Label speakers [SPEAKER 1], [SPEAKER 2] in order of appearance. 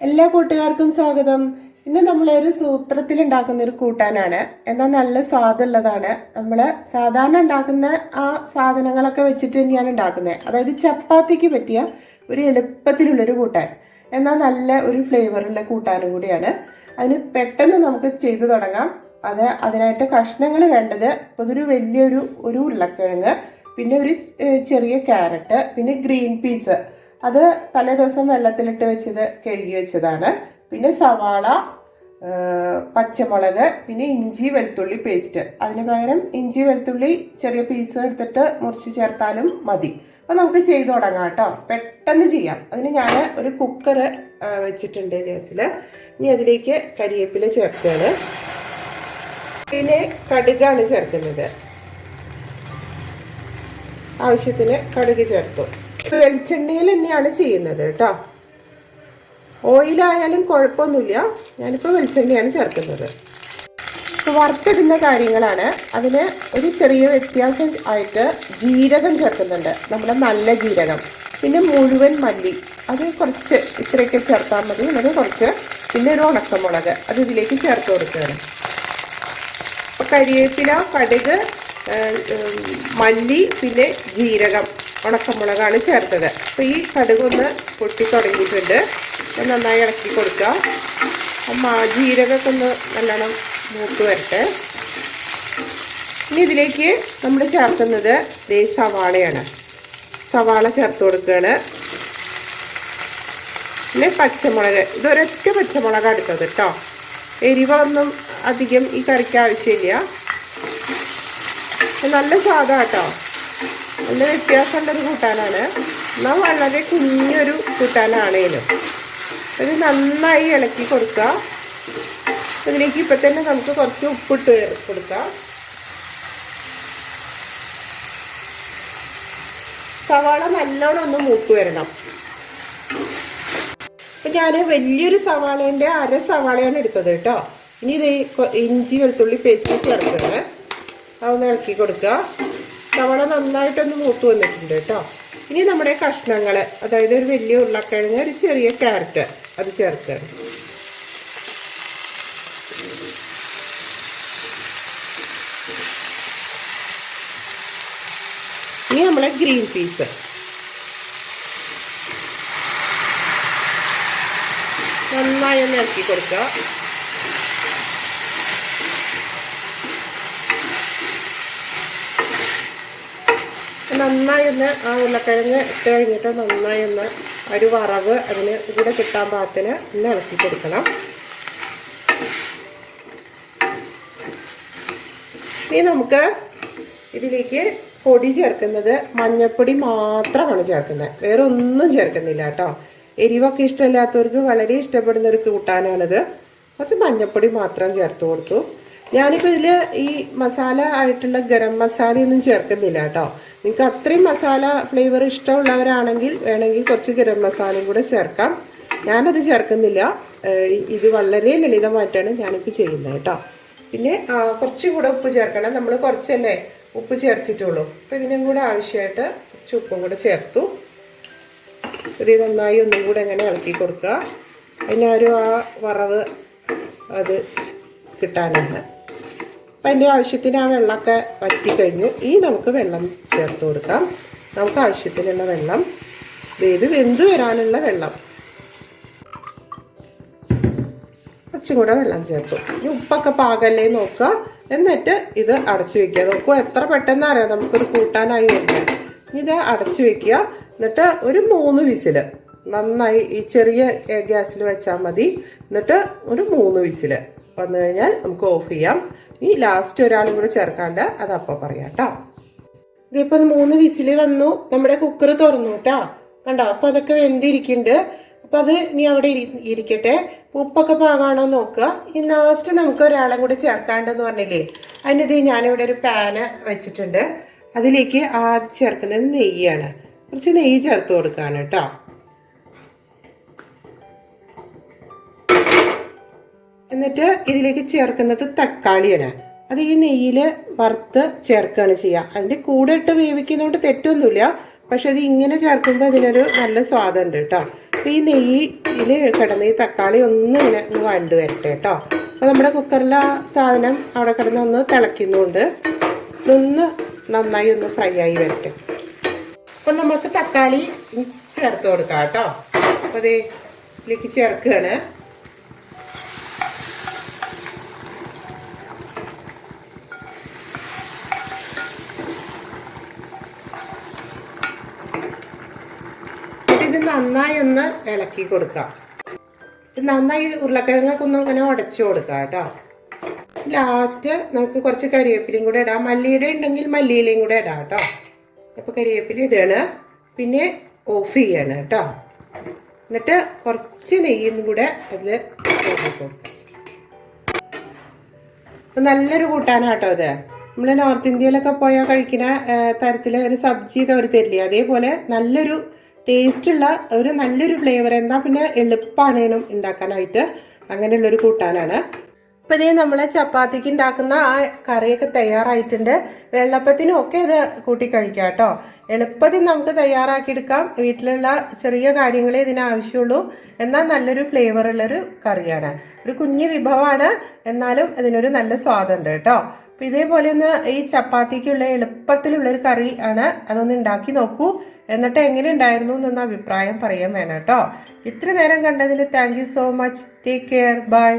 [SPEAKER 1] എല്ലാ കൂട്ടുകാർക്കും സ്വാഗതം. ഇന്ന് നമ്മളൊരു സൂത്രത്തിൽ ഉണ്ടാക്കുന്ന ഒരു കൂട്ടാനാണ്. എന്നാൽ നല്ല സ്വാദുള്ളതാണ്. നമ്മൾ സാധാരണ ഉണ്ടാക്കുന്ന ആ സാധനങ്ങളൊക്കെ വെച്ചിട്ട് തന്നെയാണ് ഉണ്ടാക്കുന്നത്. അതായത് ചപ്പാത്തിക്ക് പറ്റിയ ഒരു എളുപ്പത്തിലുള്ളൊരു കൂട്ടാൻ. എന്നാൽ നല്ല ഒരു ഫ്ലേവറുള്ള കൂട്ടാനും കൂടിയാണ്. അതിന് പെട്ടെന്ന് നമുക്ക് ചെയ്തു തുടങ്ങാം. അത് അതിനായിട്ട് കഷ്ണങ്ങൾ വേണ്ടത് ഇതൊരു വലിയൊരു ഒരു ഉരുളക്കിഴങ്ങ് പിന്നെ ഒരു ചെറിയ ക്യാരറ്റ് പിന്നെ ഗ്രീൻ പീസ്. അത് തലേ ദിവസം വെള്ളത്തിലിട്ട് വെച്ചത് കഴുകി വെച്ചതാണ്. പിന്നെ സവാള പച്ചമുളക് പിന്നെ ഇഞ്ചി വെളുത്തുള്ളി പേസ്റ്റ്. അതിന് പകരം ഇഞ്ചി വെളുത്തുള്ളി ചെറിയ പീസ് എടുത്തിട്ട് മുറിച്ച് ചേർത്താലും മതി. അപ്പൊ നമുക്ക് ചെയ്തു തുടങ്ങാം കേട്ടോ. പെട്ടെന്ന് ചെയ്യാം. അതിന് ഞാൻ ഒരു കുക്കർ വെച്ചിട്ടുണ്ട് ഗ്യാസിൽ ഇനി അതിലേക്ക് കരിയേപ്പില ചേർക്കുകയാണ്. പിന്നെ കടുകാണ് ചേർക്കുന്നത്. ആവശ്യത്തിന് കടുക് ചേർത്തു വെളിച്ചെണ്ണയിൽ തന്നെയാണ് ചെയ്യുന്നത് കേട്ടോ. ഓയിലായാലും കുഴപ്പമൊന്നുമില്ല. ഞാനിപ്പോൾ വെളിച്ചെണ്ണയാണ് ചേർക്കുന്നത്. വറുത്തിടുന്ന കാര്യങ്ങളാണ്. അതിന് ഒരു ചെറിയ വ്യത്യാസം ആയിട്ട് ജീരകം ചേർക്കുന്നുണ്ട്. നമ്മുടെ നല്ല ജീരകം. പിന്നെ മുഴുവൻ മല്ലി. അത് കുറച്ച് ഇത്രയൊക്കെ ചേർത്താൽ മതി. അത് കുറച്ച് പിന്നെ ഒരു ഉണക്കമുളക് അത് ഇതിലേക്ക് ചേർത്ത് കൊടുക്കുകയാണ്. അപ്പോൾ കരിവേപ്പില കടുക് മല്ലി പിന്നെ ജീരകം. ഉണക്കമുളകാണ് ചേർത്തത്. അപ്പോൾ ഈ കടുക് ഒന്ന് പൊട്ടി തുടങ്ങിയിട്ടുണ്ട്. ഇത് നന്നായി ഇളക്കി കൊടുക്കുക അപ്പം ജീരകമൊക്കെ ഒന്ന് നല്ലോണം മൂത്ത് വരട്ടെ. ഇനി ഇതിലേക്ക് നമ്മൾ ചേർക്കുന്നത് ദേ സവാളയാണ്. സവാള ചേർത്ത് കൊടുക്കുകയാണ്. പിന്നെ പച്ചമുളക്. ഇതൊരൊറ്റ പച്ചമുളക് എടുത്തത് കേട്ടോ. എരിവൊന്നും അധികം ഈ കറിക്ക് ആവശ്യമില്ല. നല്ല സ്വാദാ കേട്ടോ. നല്ല വ്യത്യാസമുള്ളൊരു കൂട്ടാനാണ്. എന്നാൽ വളരെ കുഞ്ഞൊരു കൂട്ടാനാണേലും. ഇത് നന്നായി ഇളക്കി കൊടുക്കുക. ഇതിലേക്ക് ഇപ്പം തന്നെ നമുക്ക് കുറച്ച് ഉപ്പിട്ട് കൊടുക്കാം. സവാള നല്ലോണം ഒന്ന് മൂക്ക് വരണം. അപ്പം ഞാൻ വലിയൊരു സവാളേന്റെ അര സവാളയാണ് എടുത്തത് കേട്ടോ. ഇനി ഇത് ഇഞ്ചി വെളുത്തുള്ളി പേസ്റ്റ് ചേർക്കുന്നത്. അതൊന്ന് ഇളക്കി കൊടുക്കുക. സവാള നന്നായിട്ടൊന്ന് മൂത്ത് വന്നിട്ടുണ്ട് കേട്ടോ. ഇനി നമ്മുടെ കഷ്ണങ്ങൾ അതായത് ഒരു വലിയ ഉരുളക്കിഴങ്ങ് ഒരു ചെറിയ ക്യാരറ്റ് അത് ചേർക്കുക ഇനി നമ്മളെ ഗ്രീൻ പീസ്. നന്നായി ഒന്ന് ഇറക്കി കൊടുക്കുക. നന്നായി ഒന്ന് ആ ഉരുളക്കിഴങ്ങ് ഇട്ട് കഴിഞ്ഞിട്ട് നന്നായി ഒന്ന് ഒരു വറവ് അതിന് കൂടെ കിട്ടാൻ പാകത്തിന് ഒന്ന് ഇളക്കി കൊടുക്കണം ഇനി നമുക്ക് ഇതിലേക്ക് പൊടി ചേർക്കുന്നത് മഞ്ഞൾപ്പൊടി മാത്രമാണ് ചേർക്കുന്നത്. വേറെ ഒന്നും ചേർക്കുന്നില്ല കേട്ടോ. എരിവൊക്കെ ഇഷ്ടമില്ലാത്തവർക്ക് വളരെ ഇഷ്ടപ്പെടുന്ന ഒരു കൂട്ടാനാണിത്. കുറച്ച് മഞ്ഞൾപ്പൊടി മാത്രം ചേർത്ത് കൊടുത്തു. ഞാനിപ്പോൾ ഇതിൽ ഈ മസാല ആയിട്ടുള്ള ഗരം മസാലയൊന്നും ചേർക്കുന്നില്ല കേട്ടോ. നിങ്ങൾക്ക് അത്രയും മസാല ഫ്ലേവർ ഇഷ്ടമുള്ളവരാണെങ്കിൽ വേണമെങ്കിൽ കുറച്ച് ഗരം മസാലയും കൂടെ ചേർക്കാം. ഞാനത് ചേർക്കുന്നില്ല. ഇത് വളരെ ലളിതമായിട്ടാണ് ഞാനിപ്പോൾ ചെയ്യുന്നത് കേട്ടോ. പിന്നെ കുറച്ചുകൂടെ കുറച്ചും കൂടെ ഉപ്പ് ചേർക്കണം. നമ്മൾ കുറച്ചല്ലേ ഉപ്പ് ചേർത്തിട്ടുള്ളൂ. അപ്പം ഇതിനും കൂടെ ആവശ്യമായിട്ട് കുറച്ച് ഉപ്പും കൂടെ ചേർത്തു. ഇത് നന്നായി ഒന്നും കൂടെ അങ്ങനെ ഇളക്കി കൊടുക്കുക. അതിനൊരു ആ വറവ് അത് കിട്ടാനാണ് അപ്പം എന്റെ ആവശ്യത്തിന് ആ വെള്ളമൊക്കെ വറ്റി കഴിഞ്ഞു. ഈ നമുക്ക് വെള്ളം ചേർത്ത് കൊടുക്കാം. നമുക്ക് ആവശ്യത്തിനുള്ള വെള്ളം. ഇത് വെന്ത് വരാനുള്ള വെള്ളം. കുറച്ചും കൂടെ വെള്ളം ചേർത്തു. ഇനി ഉപ്പൊക്കെ പാകല്ലേ നോക്കുക. എന്നിട്ട് ഇത് അടച്ചു വെക്കുക. നോക്കുക എത്ര പെട്ടെന്ന് അറിയാം? നമുക്കൊരു കൂട്ടാനായി ഇനി ഇത് അടച്ചു വെക്കുക. എന്നിട്ട് ഒരു മൂന്ന് വിസിൽ നന്നായി ഈ ചെറിയ ഗ്യാസിൽ വെച്ചാൽ മതി. എന്നിട്ട് ഒരു മൂന്ന് വിസിൽ വന്നു കഴിഞ്ഞാൽ നമുക്ക് ഓഫ് ചെയ്യാം. ഇനി ലാസ്റ്റ് ഒരാളും കൂടെ ചേർക്കാണ്ട് അത് അപ്പൊ പറയാം കേട്ടോ മൂന്ന് വിസിൽ വന്നു. നമ്മുടെ കുക്കർ തുറന്നു കേട്ടാ കണ്ടോ? അപ്പൊ അതൊക്കെ വെന്തിരിക്കുന്നുണ്ട് അപ്പൊ അത് ഇനി അവിടെ ഇരിക്കട്ടെ. ഉപ്പൊക്കെ പാകാണോ നോക്കുക ഈ ലാസ്റ്റ് നമുക്ക് ഒരാളും കൂടി ചേർക്കാണ്ടെന്ന് പറഞ്ഞില്ലേ? അതിനിത് ഞാനിവിടെ ഒരു പാന് വെച്ചിട്ടുണ്ട്. അതിലേക്ക് ആദ്യം ചേർക്കുന്നത് നെയ്യാണ്. കുറച്ച് നെയ്യ് ചേർത്ത് കൊടുക്കാണ് കേട്ടോ എന്നിട്ട് ഇതിലേക്ക് ചേർക്കുന്നത് തക്കാളിയാണ്. അത് ഈ നെയ്യിൽ വറുത്ത് ചേർക്കുകയാണ് ചെയ്യുക. അതിന്റെ കൂടെ ഇട്ട് വേവിക്കുന്നതുകൊണ്ട് തെറ്റൊന്നുമില്ല. പക്ഷെ അത് ഇങ്ങനെ ചേർക്കുമ്പോൾ അതിനൊരു നല്ല സ്വാദുണ്ട് കേട്ടോ. അപ്പോൾ ഈ നെയ്യിൽ കിടന്ന് ഈ തക്കാളി ഒന്ന് ഇങ്ങനെ ഒന്ന് വണ്ട് വരട്ടെ കേട്ടോ. അപ്പോൾ നമ്മുടെ കുക്കറിൽ ആ സാധനം അവിടെ കിടന്ന് ഒന്ന് തിളയ്ക്കുന്നുണ്ട് നിന്ന് നന്നായി ഒന്ന് ഫ്രൈ ആയി വരട്ടെ. അപ്പം നമുക്ക് തക്കാളി ചേർത്ത് കൊടുക്കാം കേട്ടോ. അപ്പോൾ ഇതിലേക്ക് ചേർക്കുകയാണ് എന്നിട്ട് ഇത് നന്നായി ഒന്ന് ഇളക്കി കൊടുക്കാം. നന്നായി ഉരുളക്കിഴങ്ങൊക്കെ ഒന്ന് ഇങ്ങനെ ഉടച്ചു കൊടുക്കാം കേട്ടോ. ലാസ്റ്റ് നമുക്ക് കുറച്ച് കരിവേപ്പിലയും കൂടെ ഇടാം. മല്ലിയുടെ ഉണ്ടെങ്കിൽ മല്ലിയിലയും കൂടെ ഇടാം കേട്ടോ. അപ്പോൾ കരിവേപ്പില ഇടുകയാണ് പിന്നെ ഓഫ് ചെയ്യാണ് കേട്ടോ. എന്നിട്ട് കുറച്ച് നെയ്യും കൂടെ അതിൽ കൊടുക്കാം. അപ്പൊ നല്ലൊരു കൂട്ടാനാണ് കേട്ടോ ഇത്. നമ്മൾ നോർത്ത് ഇന്ത്യയിലൊക്കെ പോയാൽ കഴിക്കുന്ന തരത്തിൽ ഒരു സബ്ജിയൊക്കെ അവർ തരില്ലേ? അതേപോലെ നല്ലൊരു ടേസ്റ്റുള്ള ഒരു നല്ലൊരു ഫ്ലേവർ. എന്നാൽ പിന്നെ എളുപ്പമാണ് ഉണ്ടാക്കാനായിട്ട് അങ്ങനെയുള്ളൊരു കൂട്ടാനാണ്. ഇപ്പം ഇതേ നമ്മൾ ചപ്പാത്തിക്ക് ഉണ്ടാക്കുന്ന ആ കറിയൊക്കെ തയ്യാറായിട്ടുണ്ട്. വെള്ളപ്പത്തിനും ഒക്കെ ഇത് കൂട്ടി കഴിക്കാം കേട്ടോ. എളുപ്പത്തിൽ നമുക്ക് തയ്യാറാക്കിയെടുക്കാം. വീട്ടിലുള്ള ചെറിയ കാര്യങ്ങളെ ഇതിന് ആവശ്യമുള്ളൂ. എന്നാൽ നല്ലൊരു ഫ്ലേവർ ഉള്ളൊരു കറിയാണ്. ഒരു കുഞ്ഞു വിഭവമാണ്. എന്നാലും അതിനൊരു നല്ല സ്വാദുണ്ട് കേട്ടോ. അപ്പം ഇതേപോലെ ഒന്ന് ഈ ചപ്പാത്തിക്കുള്ള എളുപ്പത്തിലുള്ളൊരു കറി ആണ്. അതൊന്ന് ഉണ്ടാക്കി നോക്കൂ. എന്നിട്ട് എങ്ങനെ ഉണ്ടായിരുന്നു എന്നൊന്ന് അഭിപ്രായം പറയാൻ വേണം കേട്ടോ. ഇത്ര നേരം കണ്ടതിന് thank so much take care bye